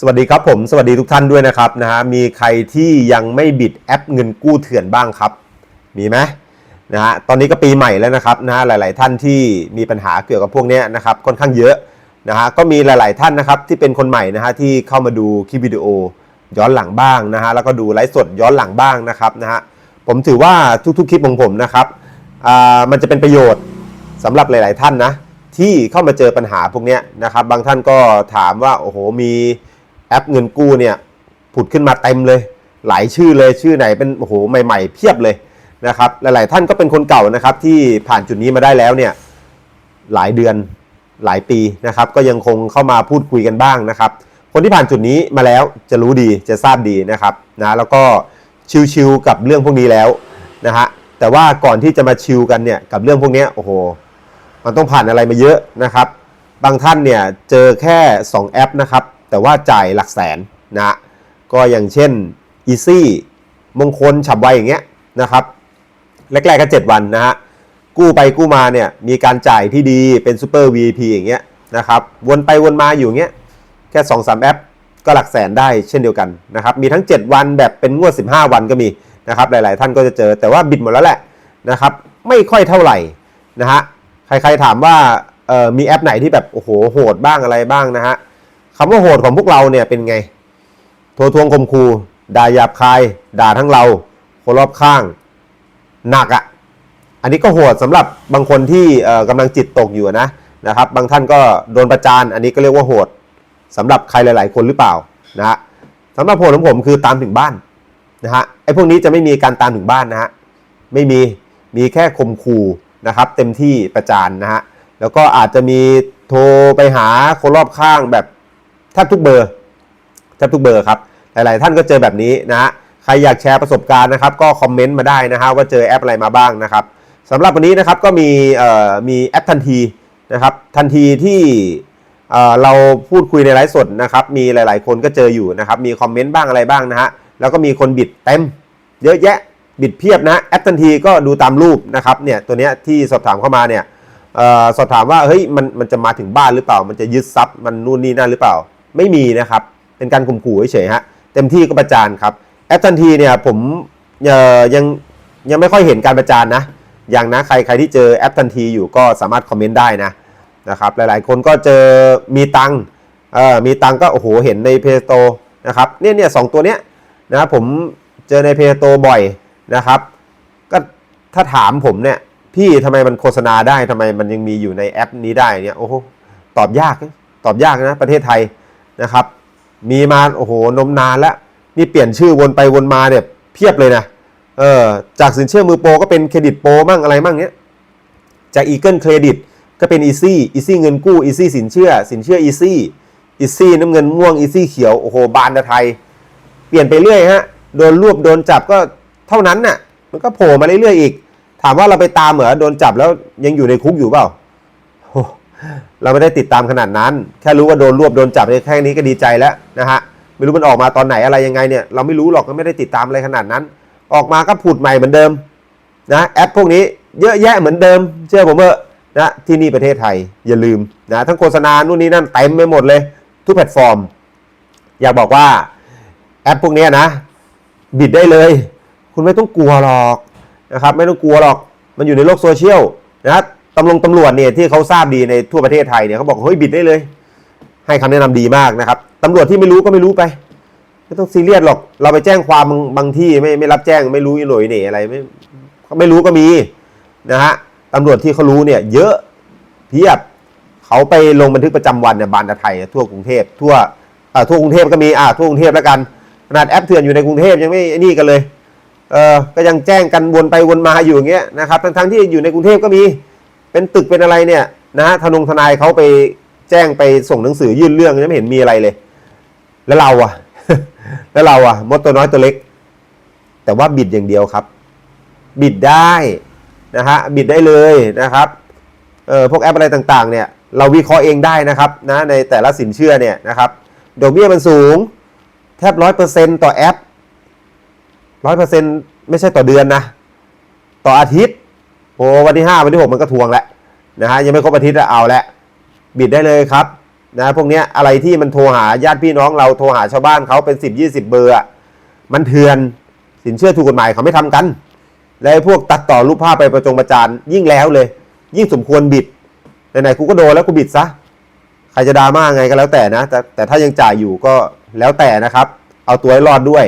สวัสดีครับผมสวัสดีทุกท่านด้วยนะครับนะฮะมีใครที่ยังไม่บิดแอปเงินกู้เถื่อนบ้างครับ มีไหมนะฮะตอนนี้ก็ปีใหม่แล้วนะครับนะฮะหลาย ๆ ท่านที่มีปัญหาเกี่ยวกับพวกนี้นะครับค่อนข้างเยอะนะฮะก็มีหลาย ๆ ท่านนะครับที่เป็นคนใหม่นะฮะที่เข้ามาดูคลิปวิดีโอย้อนหลังบ้างนะฮะแล้วก็ดูไลฟ์สดย้อนหลังบ้างนะครับนะฮะผมถือว่าทุก ๆ คลิปของผมนะครับอ่ามันจะเป็นประโยชน์สำหรับหลาย ๆ ท่านนะที่เข้ามาเจอปัญหาพวกนี้นะครับบางท่านก็ถามว่าโอ้โหมี แอปเงินกู้เนี่ยผุดขึ้นมาเต็มเลย หลายชื่อเลยชื่อไหนเป็นโอ้โหใหม่ ๆ เพียบเลยนะครับหลาย ๆ ท่านก็เป็นคนเก่านะครับที่ผ่านจุดนี้มาได้แล้วเนี่ยหลายเดือนหลายปีนะครับ ก็ยังคงเข้ามาพูดคุยกันบ้างนะครับ คนที่ผ่านจุดนี้มาแล้วจะรู้ดีจะทราบดีนะครับนะแล้วก็ชิวๆกับเรื่องพวกนี้แล้วนะฮะแต่ว่าก่อนที่จะมาชิลกันเนี่ยกับเรื่องพวกนี้โอ้โหมันต้องผ่านอะไรมาเยอะนะครับ บางท่านเนี่ยเจอแค่ 2 แอปนะครับ แต่ว่าจ่ายหลักแสนนะก็อย่างเช่น Easy มงคลฉับไวอย่างเงี้ยนะครับแรกๆก็7วันนะฮะกู้ไปกู้มาเนี่ยมีการจ่ายที่ดีเป็น Super VIP อย่างเงี้ยนะครับวนไปวนมาอยู่เงี้ยแค่2 3แอปก็หลักแสนได้เช่นเดียวกันนะครับมีทั้ง 7 วันแบบเป็นงวด 15 วันก็มีนะครับหลายๆ ท่านก็จะเจอแต่ว่าบิดหมดแล้วแหละนะครับไม่ค่อยเท่าไหร่นะฮะใครๆถามว่าเออมีแอปไหนที่แบบโอ้โหโหดบ้างอะไรบ้างนะฮะ คำว่าโหดของพวกเราเนี่ยเป็นไงโทรทวงคมคูด่าหยาบคาย ด่าทั้งเราคนรอบข้างหนักอะ่ะ อันนี้ก็โหดสำหรับบางคนที่เอ่อกำลังจิตตกอยู่นะนะครับ บางท่านก็โดนประจานอันนี้ก็เรียกว่าโหดสำหรับใครหลาย ๆ คนหรือเปล่านะฮะสำหรับโหดของผมคือตามถึงบ้านนะฮะไอ้พวกนี้จะไม่มีการตามถึงบ้านนะฮะไม่มีมีแค่คมคูนะครับ เต็มที่ประจานนะฮะแล้วก็อาจจะมีโทรไปหาคนรอบข้างแบบ ทบทุกเบอร์แทบทุกเบอร์ครับ หลาย ๆ ท่านก็เจอแบบนี้นะฮะใครอยากแชร์ประสบการณ์นะครับ ก็คอมเมนต์มาได้นะฮะว่าเจอแอปอะไรมาบ้างนะครับสำหรับวันนี้นะครับก็มีมีแอปทันทีนะครับ ทันทีที่เราพูดคุยในไลฟ์สดนะครับ มีหลาย ๆ คนก็เจออยู่นะครับ มีคอมเมนต์บ้างอะไรบ้างนะฮะแล้วก็มีคนบิดเต็ม เยอะแยะบิดเพียบนะแอปทันทีก็ดูตามรูปนะครับเนี่ยตัวเนี้ยที่สอบถามเข้ามาเนี่ยอสอบถามว่าเฮ้ยมันมันจะมาถึงบ้านหรือเปล่า มันจะยึดทรัพย์มันนู่นนี่นั่นหรือเปล่า ไม่มีนะครับ เป็นการข่มขู่เฉยๆฮะเต็มที่ก็ประจานครับแอปทันทีเนี่ยผมยังยังไม่ค่อยเห็นการประจานนะ อย่างนะใครใครที่เจอแอปทันทีอยู่ก็สามารถคอมเมนต์ได้นะนะครับหลายๆ คนก็เจอมีตังเออมีตังก็โอ้โหเห็นในเพจโตนะครับเนี่ยเนี่ยสองตัวเนี้ยนะผมเจอในเพจโตบ่อยนะครับก็ถ้าถามผมเนี่ยพี่ทำไมมันโฆษณาได้ทำไมมันยังมีอยู่ในแอปนี้ได้เนี่ยโอ้โหตอบยากตอบยากนะประเทศไทย นะครับ มีมาโอ้โหนมนานแล้ว นี่เปลี่ยนชื่อวนไปวนมาเนี่ยเพียบเลยนะเออจากสินเชื่อมือโปรก็เป็นเครดิตโปรมั่งอะไรมั่งเนี้ยจากอีเกิลเครดิตก็เป็นอีซี่อีซี่เงินกู้อีซี่สินเชื่อ สินเชื่ออีซี่อีซี่น้ำเงินม่วงอีซี่เขียวโอ้โหบานตะไทย เปลี่ยนไปเรื่อยฮะโดนรวบโดนจับก็เท่านั้นน่ะมันก็โผล่มาเรื่อยๆอีก ถามว่าเราไปตามเหรอโดนจับแล้วยังอยู่ในคุกอยู่เปล่า เราไม่ได้ติดตามขนาดนั้น แค่รู้ว่าโดนรวบโดนจับเนี่ยแค่นี้ก็ดีใจแล้วนะฮะไม่รู้มันออกมาตอนไหนอะไรยังไงเนี่ยเราไม่รู้หรอกก็ไม่ได้ติดตามอะไรขนาดนั้น ออกมาก็ผุดใหม่เหมือนเดิมนะแอปพวกนี้เยอะแยะเหมือนเดิม เชื่อผมเถอะนะที่นี่ประเทศไทยอย่าลืมนะทั้งโฆษณานู่นนี่นั่นเต็มไปหมดเลย ทุกแพลตฟอร์ม อยากบอกว่าแอปพวกนี้นะ บิดได้เลย คุณไม่ต้องกลัวหรอกนะครับไม่ต้องกลัวหรอกมันอยู่ในโลกโซเชียลนะ ตำรวจตำรวจเนี่ยที่เขาทราบดีในทั่วประเทศไทยเนี่ยเขาบอกเฮ้ยบิดได้เลย ให้คำแนะนำดีมากนะครับตำรวจที่ไม่รู้ก็ไม่รู้ไปไม่ต้องซีเรียสหรอกเราไปแจ้งความบางที่ไม่ไม่รับแจ้งไม่รู้อีหน่ยเนี่ยอะไรไม่ไม่รู้ก็มีนะฮะตำรวจที่เขารู้เนี่ยเยอะเพียบเขาไปลงบันทึกประจำวันเนี่ยบานตะไทยทั่วกรุงเทพทั่วอ่อทั่วกรุงเทพก็มีอ่าทั่วกรุงเทพแล้วกันขนาดแอปเถื่อนอยู่ในกรุงเทพยังไม่ไอ้นี่กันเลยเออก็ยังแจ้งกันวนไปวนมาอยู่อย่างเงี้ยนะครับทั้งทั้งๆที่อยู่ในกรุงเทพก็มี เป็นตึกเป็นอะไรเนี่ยนะฮะทนงทนายเขาไปแจ้งไปส่งหนังสือยื่นเรื่องยังไม่เห็นมีอะไรเลย แล้วเราอะแล้วเราอะมดตัวน้อยตัวเล็ก แต่ว่าบิดอย่างเดียวครับ บิดได้นะฮะบิดได้เลยนะครับเอ่อพวกแอปอะไรต่างๆเนี่ยเราวิเคราะห์เองได้นะครับนะในแต่ละสินเชื่อเนี่ยนะครับดอกเบี้ยมันสูงแทบร้อยเปอร์เซ็นต์ต่อแอปร้อยเปอร์เซ็นต์ไม่ใช่ต่อเดือนนะ ต่ออาทิตย์ โอ้วันที่ห้าวันที่หกมันก็ทวงแล้วนะฮะยังไม่ครบอาทิตย์อะเอาละบิดได้เลยครับนะพวกเนี้ยอะไรที่มันโทรหาญาติพี่น้องเราโทรหาชาวบ้านเขาเป็นสิบยี่สิบเบอร์มันเถื่อนสินเชื่อถูกกฎหมายเขาไม่ทำกัน และไอ้พวกตัดต่อรูปภาพไปประจงประจานยิ่งแล้วเลย ยิ่งสมควรบิดไหนๆกูก็โดนแล้วกูบิดซะใครจะดราม่าไงก็แล้วแต่นะแต่แต่ถ้ายังจ่ายอยู่ก็แล้วแต่นะครับ เอาตัวให้รอดด้วย